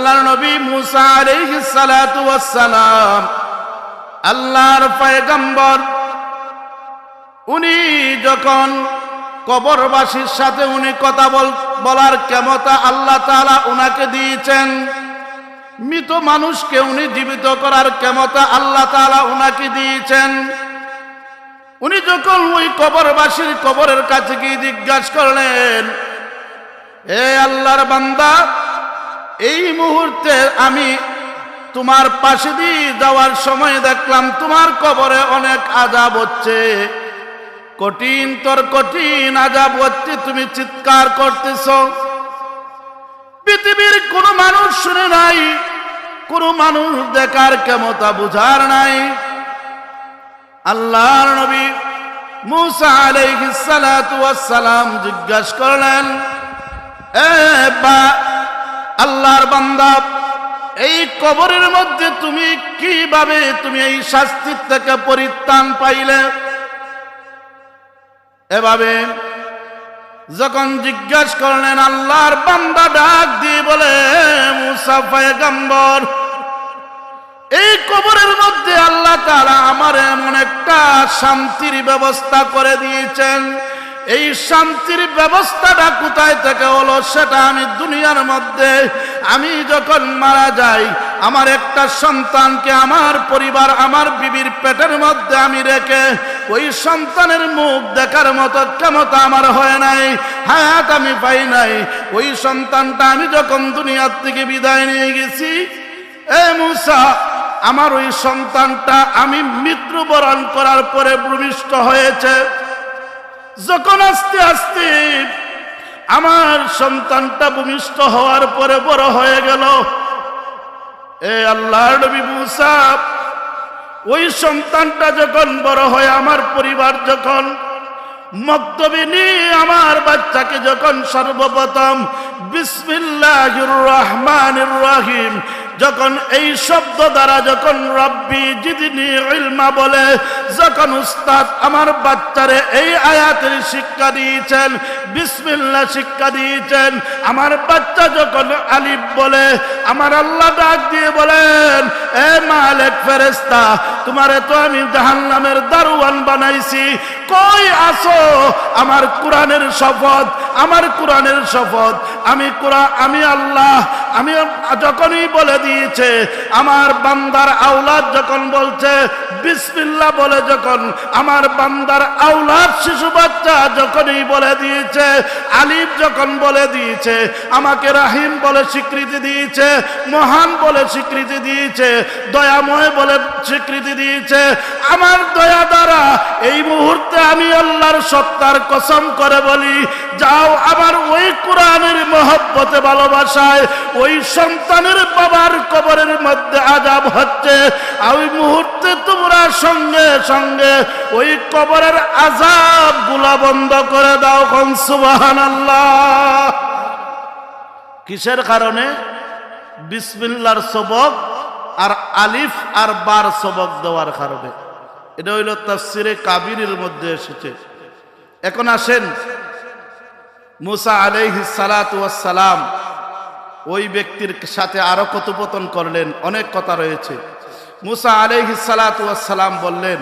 আল্লাহর নবী মুসা আলাইহিস সালাতু ওয়াস সালাম আল্লাহর পয়গম্বর, উনি যখন কবরবাসীর সাথে উনি কথা বল, বলার ক্ষমতা আল্লাহ তাআলা উনাকে দিয়েছেন, মৃত মানুষকে উনি জীবিত করার ক্ষমতা আল্লাহ তাআলা উনাকে দিয়েছেন। উনি যখন ওই কবরবাসীর কবরের কাছে গিয়ে জিজ্ঞাসা করলেন, এ আল্লাহর বান্দা এই মুহূর্তে আমি তোমার পাশে দিয়ে যাওয়ার সময় দেখলাম তোমার কবরে অনেক আজাব হচ্ছে। কঠিন তোর কঠিন আজাব হচ্ছে, তুমি চিৎকার করতেছ। পৃথিবীর কোন মানুষ শুনে নাই, কোন মানুষ দেখার ক্ষমতা বুঝার নাই। আল্লাহর নবী মুসা আলাইহিস সালাম জিজ্ঞাসা করলেন, এ বা আল্লাহর বান্দা, এই কবরের মধ্যে তুমি কীভাবে তুমি এই শাস্তির থেকে পরিত্রাণ পাইলে? এভাবে যখন জিজ্ঞাসা করলেন, আল্লাহর বান্দা ডাক দিয়ে বলে মুসাফায় গাম্বর এই কবরের মধ্যে আল্লাহ তারা আমার এমন একটা শান্তির ব্যবস্থা করে দিয়েছেন। এই শান্তির ব্যবস্থাটা কোথায় থেকে হলো সেটা আমি দুনিয়ার মধ্যে, আমি যখন মারা যাই, আমার একটা সন্তানকে আমার পরিবার, আমার বিবির পেটের মধ্যে আমি রেখে ওই সন্তানের মুখ দেখার মতো ক্ষমতা আমার হয় নাই, হায়াত আমি পাই নাই। ওই সন্তানটা আমি যখন দুনিয়ার থেকে বিদায় নিয়ে গেছি, এ মুসা, আমার ওই সন্তানটা আমি মৃত্যুবরণ করার পরে ভূমিষ্ঠ হয়েছে। যখন আস্তে আস্তে আমার সন্তানটা ভূমিষ্ঠ হওয়ার পরে বড় হয়ে গেল। এ আল্লাহ ওই সন্তানটা যখন বড় হয়, আমার পরিবার যখন মক্তবে নিয়ে আমার বাচ্চাকে যখন সর্বপ্রথম বিসমিল্লাহির রহমানির রহিম, যখন এই শব্দ দ্বারা যখন রব্বি জিদিনি ইলমা বলে, যখন উস্তাদ আমার বাচ্চারে এই আয়াতের শিক্ষা দিয়েছেন, বিসমিল্লাহ শিক্ষা দিয়েছেন, আমার বাচ্চা যখন আলিফ বলে, আমার আল্লাহ ডাক দিয়ে বলেন, এ মালিক ফেরেস্তা তোমারে তো আমি জাহান্নামের দারুয়ান বানাইছি কই আসো আমার কোরআনের শপথ, আমার কোরআনের শপথ। আমি কোরআন আমি আল্লাহ, আমি যখনই বলে দিয়েছে, আমার বান্দার আওলাদ যখন বলছে, বিসমিল্লাহ বলে যখন, আমার বান্দার আওলাদ শিশু বাচ্চা যখনই বলে দিয়েছে, আলিফ যখন বলে দিয়েছে, আমাকে রাহিম বলে স্বীকৃতি দিয়েছে, মহান বলে স্বীকৃতি দিয়েছে, দয়াময় বলে স্বীকৃতি দিয়েছে, আমার দয়া দ্বারা সত্তার কসম করে বলি, যাও আমার ওই কোরআনের মহব্বতে ভালোবাসায়, ওই সন্তানের বাবার কবরের মধ্যে আজাব হচ্ছে। ওই মুহূর্তে তোমরা সঙ্গে সঙ্গে ওই কবরের আজাবগুলা বন্ধ করে দাও কন সুবাহান আল্লাহ কিসের কারণে? বিসমিল্লার সবক আর আলিফ আর বার সবক দেওয়ার কারণে। এটা হইল তাফসিরে কাবিরের মধ্যে এসেছে। এখন আসেন। মুসা আলাইহিস সালাতু সালাম ওই ব্যক্তির সাথে আরও কথোপকথন করলেন, অনেক কথা রয়েছে। মুসা আলাইহিস সালাতু সালাম বললেন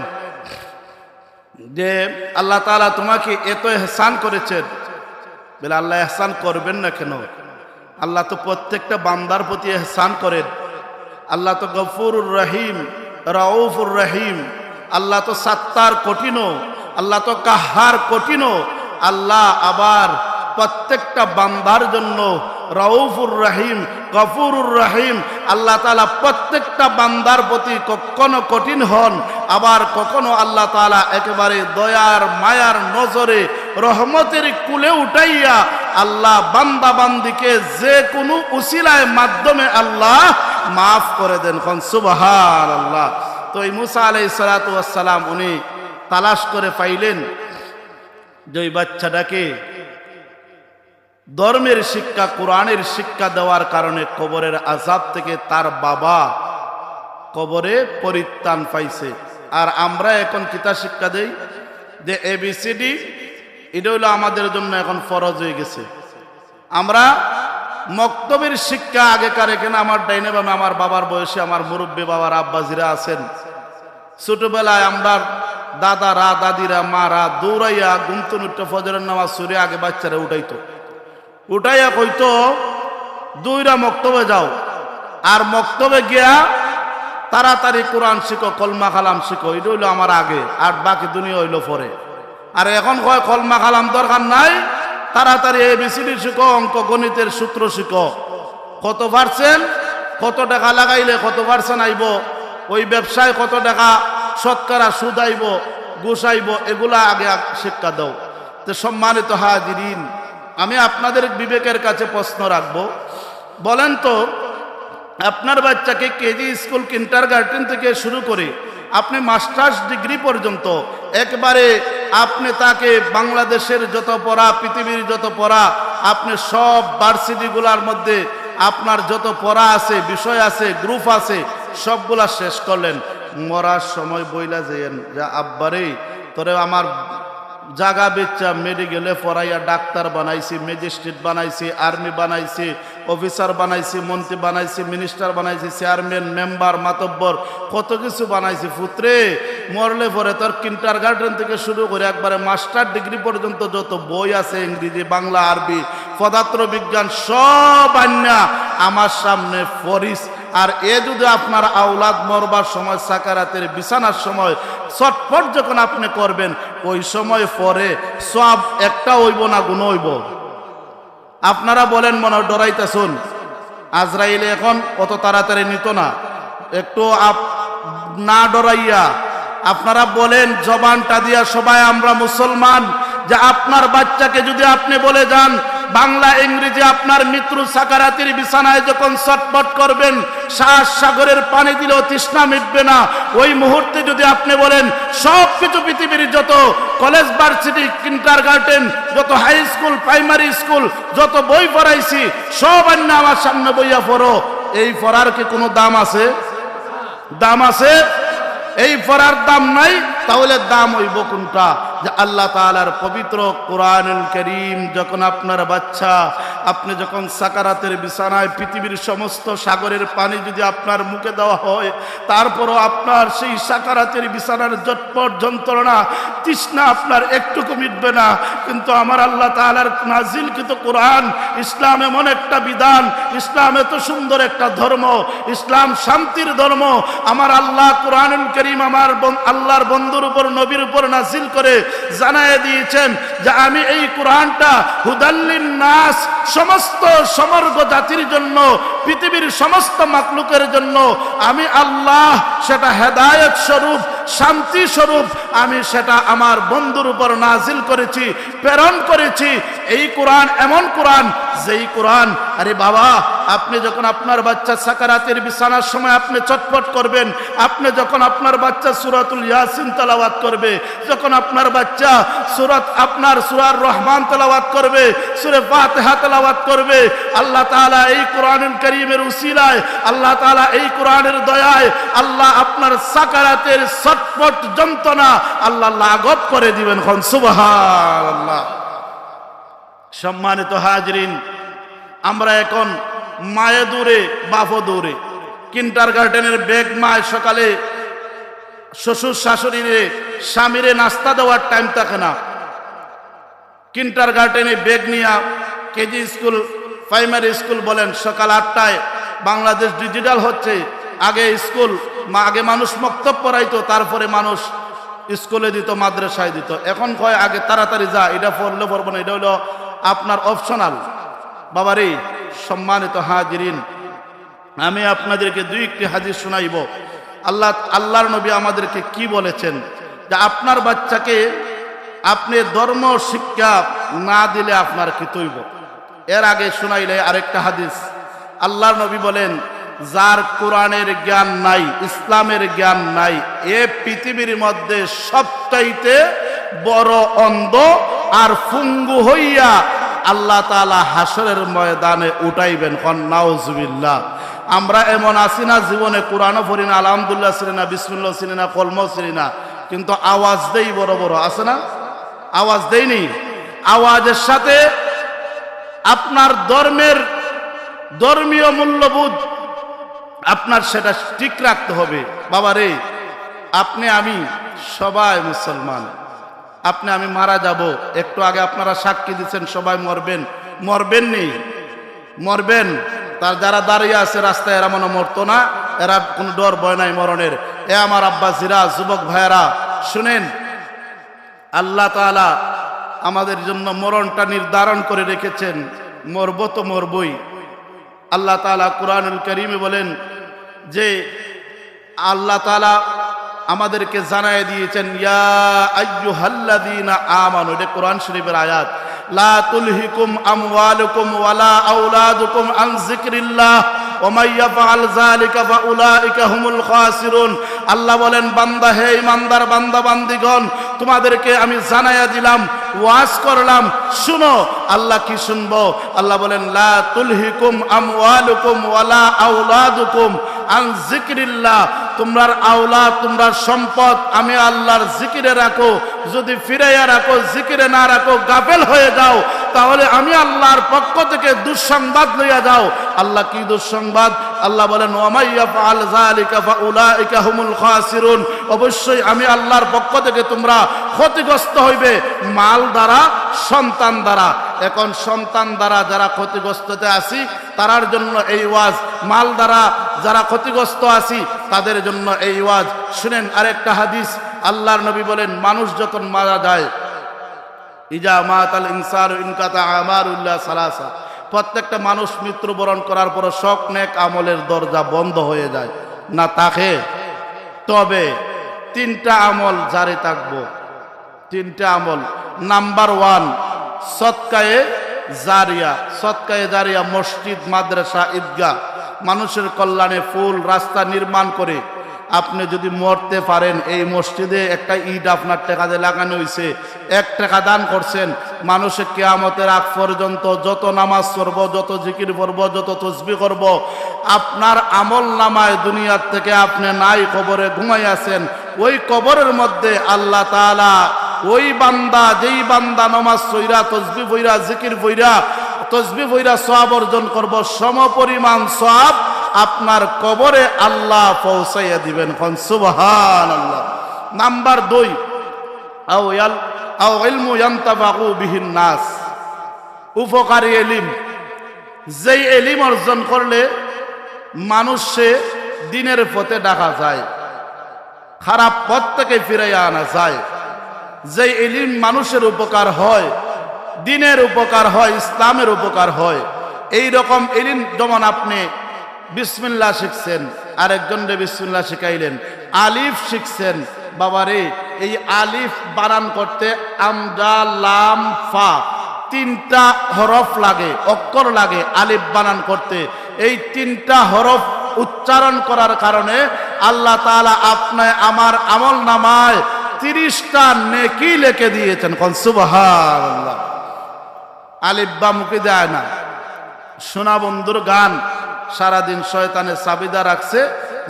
যে, আল্লাহ তাআলা তোমাকে এত এহসান করেছেন। বলে, আল্লাহ এহসান করবেন না কেন? আল্লাহ তো প্রত্যেকটা বান্দার প্রতি এহসান করেন। আল্লাহ তো গফুরুর রহিম, রাউফুর রহিম। আল্লাহ তো সাত্তার কঠিনও। আল্লাহ তো কাহার কঠিনও। আল্লাহ আবার প্রত্যেকটা বান্দার জন্য রউফুর রাহিম, গফুরুর রহিম। আল্লাহ তালা প্রত্যেকটা বান্দার প্রতি কখনো কঠিন হন, আবার কখনো আল্লাহ তালা একেবারে দয়ার, মায়ার নজরে, রহমতের কুলে উঠাইয়া আল্লাহ বান্দা বান্দিকে যে কোনো উসিলায় মাধ্যমে আল্লাহ মাফ করে দেন। সুবাহার আল্লাহ তো এই মুসা আলাই সালাতাম উনি তালাশ করে পাইলেন যে ওই বাচ্চাটাকে ধর্মের শিক্ষা, কোরআনের শিক্ষা দেওয়ার কারণে কবরের আজাব থেকে তার বাবা কবরে পরিত্রাণ পাইছে। আর আমরা এখন কিতা শিক্ষা দেই? যে এবিসিডি এটা হলো আমাদের জন্য এখন ফরজ হয়ে গেছে। আমরা মক্তবের শিক্ষা আগেকার এখানে আমার ডাইনে বামে, আমার বাবার বয়সে আমার মুরব্বী বাবার আব্বাজিরা আছেন। ছোটবেলায় আমরা দাদারা, দাদিরা, মারা দৌড়াইয়া গুমতুন উঠতে ফজরের নামাজ সুরে আগে বাচ্চারা উঠাইতো। উঠাইয়া কইতো, দুইরা মক্তবে যাও। আর মক্তবে গিয়া তাড়াতাড়ি কোরআন শিখো কলমা খালাম শিখো, এটা হইল আমার আগে, আর বাকি দুনিয়া হইল পরে। আর এখন কয় কলমা খালাম দরকার নাই, তাড়াতাড়ি এবিসিডি শিখো, অঙ্ক, গণিতের সূত্র শিখো। কত পারছেন কত টাকা লাগাইলে কত পারছেন আইব? ওই ব্যবসায় কত টাকা শতকরা সুদ আইব ঘুষ আইব এগুলা আগে শিক্ষা দাও। তো সম্মানিত হাজিরিন, আমি আপনাদের বিবেকের কাছে প্রশ্ন রাখব। বলেন তো, আপনার বাচ্চাকে কেজি স্কুল কিন্টার গার্ডেন থেকে শুরু করে আপনি মাস্টার্স ডিগ্রি পর্যন্ত একবারে আপনি তাকে বাংলাদেশের যত পড়া, পৃথিবীর যত পড়া, আপনি সব ভার্সিটিগুলার মধ্যে আপনার যত পড়া আছে, বিষয় আছে, গ্রুপ আছে, সবগুলা শেষ করলেন। মরার সময় বইলা যেন যে আব্বারে, তোরে আমার জাগা বেচা মেডিকেলে পড়াইয়া ডাক্তার বানাইছি, ম্যাজিস্ট্রেট বানাইছি, আর্মি বানাইছি, অফিসার বানাইছি, মন্ত্রী বানাইছি, মিনিস্টার বানাইছি, চেয়ারম্যান, মেম্বার, মাতব্বর, কত কিছু বানাইছি, পুত্রে, মরলে পরে তোর কিন্টার গার্ডেন থেকে শুরু করে একবারে মাস্টার ডিগ্রি পর্যন্ত যত বই আছে, ইংরেজি, বাংলা, আরবি পদার্থ বিজ্ঞান সব আন্যা আমার সামনে ফরিস আর এ যদি আপনার আওলাদ মরবার সময়, সাকারাতের বিছানার সময় চটপট যখন আপনি করবেন, ওই সময় পরে সব একটা হইব না, গুণ হইব। আপনারা বলেন, মনে ডরাইতেছুন। আজরাইলে এখন অত তাড়াতাড়ি নিত না। একটু না ডরাইয়া আপনারা বলেন, জবানটা দিয়া সবাই আমরা মুসলমান, যে আপনার বাচ্চাকে যদি আপনি বলে যান বাংলা ইংরেজি আপনার মৃত্যু সাকারাতির বিছানায় যখন ছটপট করবেন, শ্বাস সাগরের পানি দিলেও তৃষ্ণা মিটবে না। ওই মুহূর্তে যদি আপনি বলেন, সব কিছু পৃথিবীর যত কলেজ, ভার্সিটি কিন্টার গার্ডেন যত হাই স্কুল, প্রাইমারি স্কুল, যত বই পড়াইছি, সব অন্য আমার সামনে বইয়া পড়ো। এই পড়ার কি কোনো দাম আছে? দাম আছে? এই পড়ার দাম নাই। তাহলে দাম হইব কোনটা? যে আল্লাহ তাআলার পবিত্র কোরআনুল করিম যখন আপনার বাচ্চা, আপনি যখন সাকারাতের বিছানায় পৃথিবীর সমস্ত সাগরের পানি যদি আপনার মুখে দেওয়া হয়, তারপরও আপনার সেই সাকারাতের বিছানার জটপট যন্ত্রণা, তৃষ্ণা আপনার একটুকু মিটবে না। কিন্তু আমার আল্লাহ তাআলার নাজিলকৃত কোরআন, ইসলাম এমন একটা বিধান, ইসলাম এত সুন্দর একটা ধর্ম, ইসলাম শান্তির ধর্ম। আমার আল্লাহ কোরআন করিম আমার আল্লাহর বন্ধুর উপর, নবীর উপর নাজিল করে জানায় দিয়েছেন যে আমি এই কোরআনটা হুদাল্লিন নাস, সমস্ত সমর্গ জাতির জন্য, পৃথিবীর সমস্ত মাকলুকের জন্য আমি আল্লাহ সেটা হেদায়ত স্বরূপ, শান্তি স্বরূপ আমি সেটা আমার বন্ধুর উপর নাজিল করেছি, প্রেরণ করেছি। এই কোরআন এমন কোরআন, যেই কোরআন, আরে বাবা আপনি যখন আপনার বাচ্চা সাকারাতের বিছানার সময় আপনি চটপট করবেন, আপনি যখন আপনার বাচ্চা সুরাতুল ইয়াসিন তালাওয়াত করবে, যখন আপনার বাচ্চা সুরাত, আপনার সুরার রহমান তালাওয়াত করবে, সুরে ফাতিহা তালাওয়াত করবে, আল্লাহ তাআলা এই কোরআনুল করিমের উসিলায়, আল্লাহ তাআলা এই কোরআনের দয়ায় আল্লাহ আপনার সাকারাতের চটপট যন্ত্রণা আল্লাহ লাঘব করে দিবেন। খন সুবহানাল্লাহ। সম্মানিত হাজরিন, আমরা এখন মায়ে দূরে, বাপও দূরে। কিন্টার গার্ডেনের বেগ মায় সকালে শ্বশুর শাশুড়িরে, স্বামীরে নাস্তা দেওয়ার টাইম থাকে না। কিন্টার গার্ডেনে বেগ নিয়ে কেজি স্কুল, প্রাইমারি স্কুল বলেন, সকাল আটটায় বাংলাদেশ ডিজিটাল হচ্ছে। আগে স্কুল আগে মানুষ মক্তব পড়াইতো তারপরে মানুষ স্কুলে দিত, মাদ্রাসায় দিত। এখন কয়, আগে তাড়াতাড়ি যা, এটা পড়লে পড়ব না, এটা হলো আপনার অপশনাল বাবারে, সম্মানিত হাজিরিন, আমি আপনাদেরকে দুই একটি হাজির শোনাইব। আল্লাহ, আল্লাহর নবী আমাদেরকে কি বলেছেন? যে আপনার বাচ্চাকে আপনি ধর্ম শিক্ষা না দিলে আপনার কি তৈব? এর আগে শোনাইলে আরেকটা হাদিস। আল্লাহর নবী বলেন, যার কোরআনের জ্ঞান নাই, ইসলামের জ্ঞান নাই, এ পৃথিবীর মধ্যে সবটাইতে বড় অন্ধ আর ফুঙ্গু হইয়া আল্লাহ তালা হাসরের ময়দানে উঠাইবেন। কন্নাউজবিল্লাহ আমরা এমন আছি না, জীবনে কোরআনও পড়ি না আলহামদুল্লাহ ছিলি না, বিসমুল্লাহ ছিলি না কলম ছিলি না। কিন্তু আওয়াজ দেই বড় বড়, আছে না? আওয়াজ দেইনি? আওয়াজের সাথে আপনার ধর্মের ধর্মীয় মূল্যবোধ আপনার সেটা ঠিক রাখতে হবে। বাবা রে আপনি, আমি সবাই মুসলমান। আপনি, আমি মারা যাব। একটু আগে আপনারা সাক্ষী দিচ্ছেন সবাই মরবেন। মরবেন নেই মরবেন। তার যারা দাঁড়িয়ে আছে রাস্তায়, এরা মনে মরতো না। এরা কোনো ডর, ভয় নাই মরণের। এ আমার আব্বা জিরা, যুবক ভাইয়েরা, শুনেন। আল্লাহ তাআলা আমাদের জন্য মরণটা নির্ধারণ করে রেখেছেন। মরব তো মরবই। আল্লাহ তাআলা কোরআনুল করিমে বলেন যে, আল্লাহ তাআলা আমাদেরকে জানায় দিয়েছেন, ইয়া আইয়ুহাল্লাযীনা আমানু, এটা কোরআন শরীফের আয়াত, লা তুলহিকুম আমওয়ালুকুম ওয়ালা আওলাদুকুম আন যিকরিল্লাহ আল্লাহ বলেন, বান্দা, হে ইমানদার বান্দা বান্দিগণ, তোমাদেরকে আমি জানাইয়া দিলাম, ওয়াজ করলাম, শুনো, আল্লাহ কি শুনব? আল্লাহ বলেন, লা তুলহিকুম আমওয়ালুকুম ওয়ালা আওলাদুকুম আন যিকরিল্লাহ তোমরার আওলা তোমরার সম্পদ, আমি আল্লাহর জিকিরে রাখো। যদি ফিরাইয়া রাখো, জিকিরে না রাখো, গাফেল হয়ে যাও, তাহলে আমি আল্লাহর পক্ষ থেকে দুঃসংবাদ লইয়া যাও। আল্লাহ কি দুঃসংবাদ? আল্লাহ বলেন অবশ্যই আমি আল্লাহর পক্ষ থেকে তোমরা ক্ষতিগ্রস্ত হইবে। মাল দ্বারা সন্তান দ্বারা। এখন সন্তান দ্বারা যারা ক্ষতিগ্রস্ততে আছি, তারার জন্য এই ওয়াজ। মাল দ্বারা যারা ক্ষতিগ্রস্ত আছি, তাদের জন্য এই ওয়াজ। শুনেন আরেকটা হাদিস। আল্লাহর নবী বলেন, মানুষ যখন মারা যায়, ইজা মাতাল ইনসার ইনকাতা আমার উল্লাহ সালাসা। প্রত্যেকটা মানুষ মৃত্যুবরণ করার পর শখ, নেক আমলের দরজা বন্ধ হয়ে যায়। না তাকে? তবে তিনটা আমল জারি থাকব। তিনটা আমল। নাম্বার ওয়ান সৎকায়ে জারিয়া। সৎকায়ে জারিয়া মসজিদ, মাদ্রাসা, ঈদগাহ। মানুষের কল্যাণে ফুল রাস্তা নির্মাণ করে। আপনি যদি মরতে পারেন, এই মসজিদে একটা ইট আপনার টাকাতে লাগানো হয়েছে এক টাকা দান করছেন, মানুষে কেয়ামতের আগ পর্যন্ত যত নামাজ পড়ব, যত জিকির পড়ব, যত তসবি করব, আপনার আমল নামায় দুনিয়ার থেকে আপনি নাই কবরে ঘুমাই আছেন ওই কবরের মধ্যে আল্লাহ তাআলা ওই বান্দা, যেই বান্দা নমাজ সইরা তসবি বইরা জিকির বইরা তসবি বইরা সব অর্জন করব, সম পরিমাণ সব আপনার কবরে আল্লাহ পৌঁছাইয়া দিবেন। খন সুবহান আল্লাহ নাম্বার দুই, আও ইয়াল, আও ইলমু ইয়ান্তাবাগু বিহিন নাস। উপকারী এলিম। যেই এলিম অর্জন করলে মানুষে দিনের পথে ডাকা যায়, খারাপ পথ থেকে ফিরাইয়া আনা যায়। যে এলিম মানুষের উপকার হয়, দিনের উপকার হয়, ইসলামের উপকার হয়, এই রকম এলিম যেমন আপনি বিসমিল্লা শিখছেন, আরেকজন রে বিসমিল্লা শিখাইলেন, আলিফ শিখছেন, বাবারে, এই আলিফ বানান করতে আমদা লাম, ফা তিনটা হরফ লাগে, অক্ষর লাগে আলিফ বানান করতে। এই তিনটা হরফ উচ্চারণ করার কারণে আল্লাহ তাআলা আপনায় আমার আমল নামায় তিরিশটা নেকি লেখে দিয়েছেন, কোন সুবহানাল্লাহ। আলিফ বা মুখে দেয় না। সোনা বন্ধুর গান, সারাদিন শয়তানে চাবিদা রাখছে,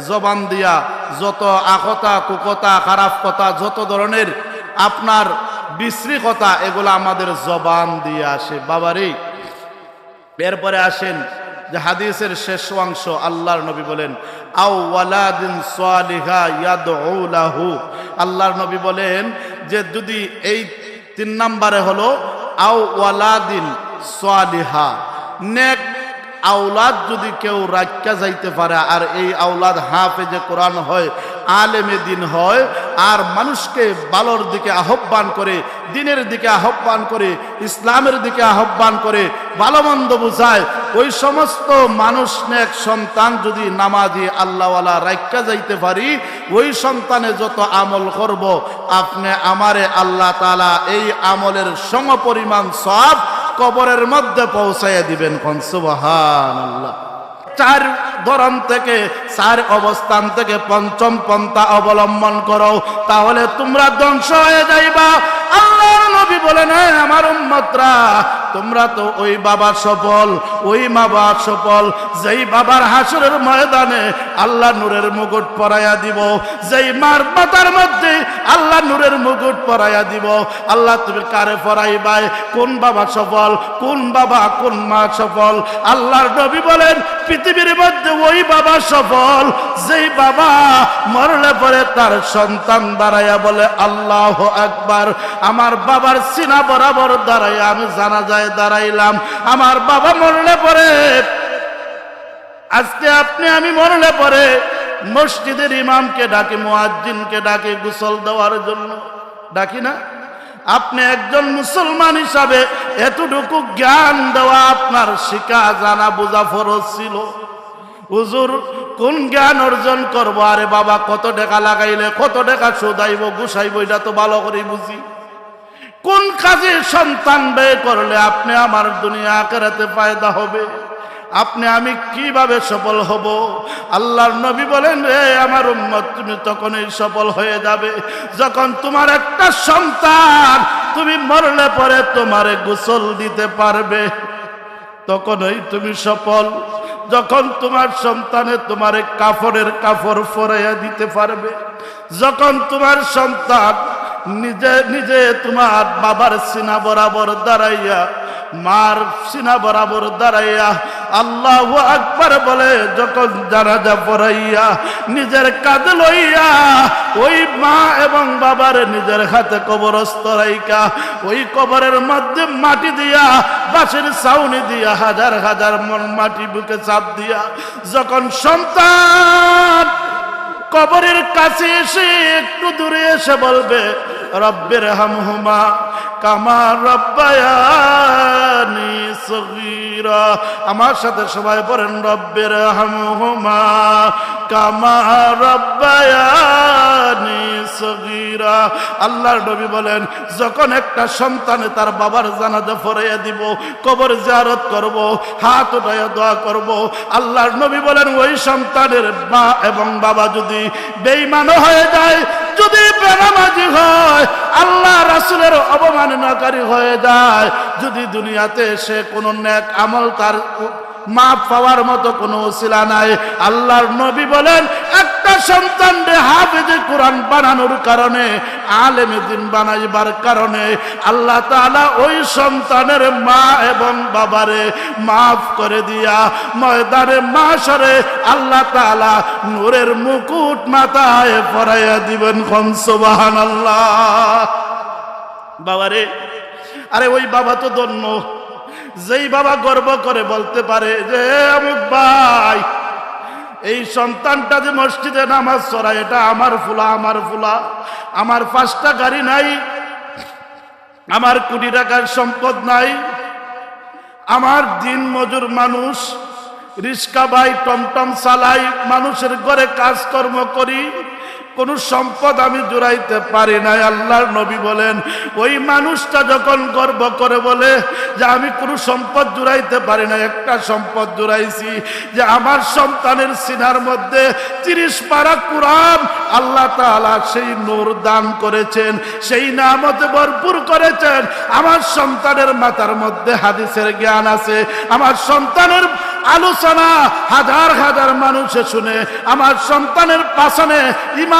জবান দিয়া যত আকতা কুকতা, খারাপ কথা, যত ধরনের আপনার বিশ্রী কথা, এগুলো আমাদের জবান দিয়ে আসে। বাবারে, এরপরে আসেন যে হাদিসের শেষ অংশ আল্লাহর নবী বলেন আল্লাহর নবী বলেন যে যদি এই তিন নম্বরে হলো, আও ওয়ালাদিন সালিহা। নেক আওলাদ যদি কেউ রাখা যাইতে পারে, আর এই আওলাদ হাফে যে কোরআন হয় আলেমে দিন হয়, আর মানুষকে ভালোর দিকে আহ্বান করে, দিনের দিকে আহ্বান করে, ইসলামের দিকে আহ্বান করে ভালো মন্দ বুঝায়। ওই সমস্ত মানুষ নেক সন্তান যদি নামাজি আল্লাহওয়ালা রাখা যাইতে পারি, ওই সন্তানে যত আমল করব, আপনি আমারে আল্লাহ তালা এই আমলের সম পরিমাণ সব কবরের মধ্যে পৌঁছাইয়া দিবেন কনসুবাহান আল্লাহ চার ধরন থেকে, চার অবস্থান থেকে পঞ্চম পন্থা অবলম্বন করো। তাহলে তোমরা ধ্বংস হয়ে যাইবা। আল্লাহ নবী বলেন আমার উম্মতরা তোমরা তো ওই বাবা সফল, ওই মা বাবা সফল। যেই বাবার হাসরের ময়দানে আল্লাহ নূরের মুকুট পরাইয়া দিব, যেই মার মাতার মধ্যে আল্লাহ নূরের মুকুট পরাইয়া দিব। আল্লাহ তুমি কারে পরাইবাই? কোন বাবা সফল, কোন বাবা, কোন মা সফল? আল্লাহর নবী বলেন, পৃথিবীর মধ্যে ওই বাবা সফল, যেই বাবা মরলে পরে তার সন্তান দাঁড়াইয়া বলে, আল্লাহ একবার আমার বাবার সিনা বরাবর দাঁড়াইয়া আমি জানা যায় দাঁড়াইলাম। আমার বাবা মরলে পরে, আজকে আপনি আমি মরলে পরে মসজিদের ইমামকে ডাকে, মুয়াজ্জিনকে ডাকে গোসল দেওয়ার জন্য। ডাকি না? আপনি একজন মুসলমান হিসাবে এতটুকু জ্ঞান দেওয়া আপনার শিকা জানা বোঝা ফরজ ছিল। হুজুর, কোন জ্ঞান অর্জন করব? আরে বাবা, কত টাকা লাগাইলে, কত টাকা সুদাইব গুসাইব এটা তো ভালো করে বুঝি। কোন কাজে সন্তান ব্যয় করলে আপনি আমার দুনিয়া আকেরাতে ফায়দা হবে? আপনি আমি কীভাবে সফল হব? আল্লাহর নবী বলেন রে আমার উম্মত, তুমি তখনই সফল হয়ে যাবে। যখন তোমার একটা সন্তান তুমি মরলে পরে তোমারে গোসল দিতে পারবে, তখনই তুমি সফল। যখন তোমার সন্তানে তোমার কাফরের কাফর ফরাইয়া দিতে পারবে, যখন তোমার সন্তান নিজে নিজে তোমার বাবার সিনা বরাবর দাঁড়াইয়া, মার সিনা বরাবর দাঁড়াইয়া আল্লাহ আকবার বলে, যখন জানাজা পড়াইয়া নিজের কাঁধে লইয়া ওই মা এবং বাবার নিজের হাতে কবরস্থ রাইকা ওই কবরের মধ্যে মাটি দিয়া, বাঁশের ছাউনি দিয়া, হাজার হাজার মন মাটি বুকে চাপ দিয়া, যখন সন্তান কবরের কাছে এসে একটু দূরে এসে বলবে, রব্বের হামহুমা, কামা রব্বায়ানি সগীরা আমার সাথে সবাই পড়েন রব্বের হামহুমা কামা রব্বায়ানি সগীরা আল্লাহর নবী বলেন, যখন একটা সন্তানে তার বাবার জানাজা ফরাইয়া দিব, কবর জিয়ারত করব, হাত উঠাইয়া দোয়া করব, আল্লাহর নবী বলেন, ওই সন্তানের মা এবং বাবা যদি বেইমানও হয়ে যায়, যদি বেনামাজি হয়, আল্লাহ রাসুলের অবমাননাকারী হয়ে যায়, যদি দুনিয়াতে সে কোনো নেক আমল তার মাপ পাওয়ার মতো কোনো ওসিলা নাই। আল্লাহর নবী বলেন, একটা সন্তান রে হাফেজে কোরআন বানানোর কারণে, আলেমে দিন বানাইবার কারণে, আল্লাহ তাআলা ওই সন্তানের মা এবং বাবারে মাফ করে দিয়া ময়দানে মাসরে আল্লাহ তাআলা নূরের মুকুট মাথায় পরাইয়া দিবেন। খন আল্লাহ বাবারে, আরে ওই বাবা তো ধন্য। যেই বাবা গর্ব করে বলতে পারে যে অমুক ভাই, এই সন্তানটা যে মসজিদে নামাজ চড়ায় এটা আমার ফুলা আমার ফুলা। আমার পাঁচটা গাড়ি নাই, আমার কোটি টাকার সম্পদ নাই। আমার দিন মজুর মানুষ, রিস্কা ভাই, টমটম চালাই, মানুষের ঘরে কাজকর্ম করি। কোন সম্পদ আমি জুড়াইতে পারি নাই, আল্লাহর নবী বলেন। ওই মানুষটা যখন গর্ব করে বলে যে আমি কোনো সম্পদ জুড়াইতে পারি না একটা সম্পদ জুড়াইছি যে আমার সন্তানের সিনার মধ্যে তিরিশ পারা কোরআন আল্লাহ তাআলা সেই নূর দান করেছেন, সেই নামতে ভরপুর করেছেন। আমার সন্তানের মাথার মধ্যে হাদিসের জ্ঞান আছে, আমার সন্তানের আলোচনা হাজার হাজার মানুষে শুনে, আমার সন্তানের পাশনে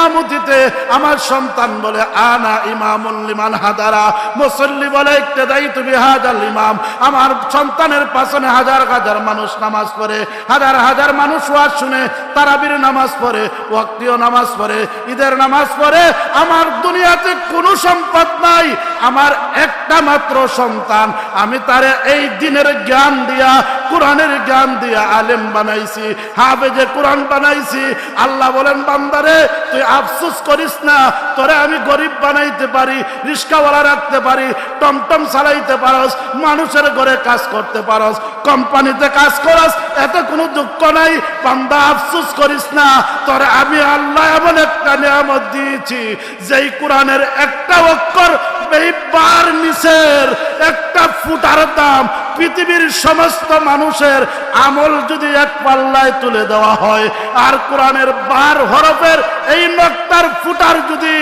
ইমামতিতে আমার সন্তান বলে, আনা ইমামুল্লিমান হাদারা। মুসল্লি বলে দায়ী তুমি হাজার ইমাম। আমার সন্তানের পাশনে হাজার হাজার মানুষ নামাজ পড়ে, হাজার হাজার মানুষ ওয়াজ শুনে, তারাবির নামাজ পড়ে, ওয়াক্তিও নামাজ পড়ে, ঈদের নামাজ পড়ে। আমার দুনিয়াতে কোনো সম্পদ নাই, আমার একটা মাত্র সন্তান। আমি তারে এই দিনের জ্ঞান দিয়া কোরআনের জ্ঞান দিয়া আলেম বানাইছি, হাফেজে কোরআন বানাইছি। আল্লাহ বলেন, বান্দারে, তুই আফসোস করিস না, তোরে আমি গরিব বানাইতে পারি, রিস্কাওয়ালা রাখতে পারি, টমটম চালাইতে পারস, মানুষের ঘরে কাজ করতে পারস, কোম্পানিতে কাজ করস, এতে কোনো দুঃখ নাই। বান্দা, আফসোস করিস না, তোর আমি আল্লাহ এমন একটা নিয়ামত দিয়েছি, যেই কোরআনের একটা অক্ষর এই বার নিচের, একটা ফুটার দাম, পৃথিবীর সমস্ত মানুষের আমল যদি এক পাল্লায় তুলে দেওয়া হয়, আর কোরআনের বার হরফের এই নক্তার ফুটার যদি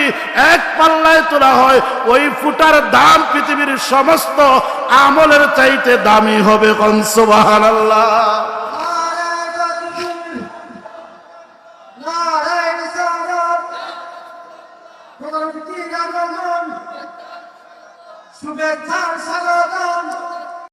এক পাল্লায় তোলা হয়, ওই ফুটার দাম পৃথিবীর সমস্ত আমলের চাইতে দামি হবে কনসবাহান আল্লাহ স্বাগতম।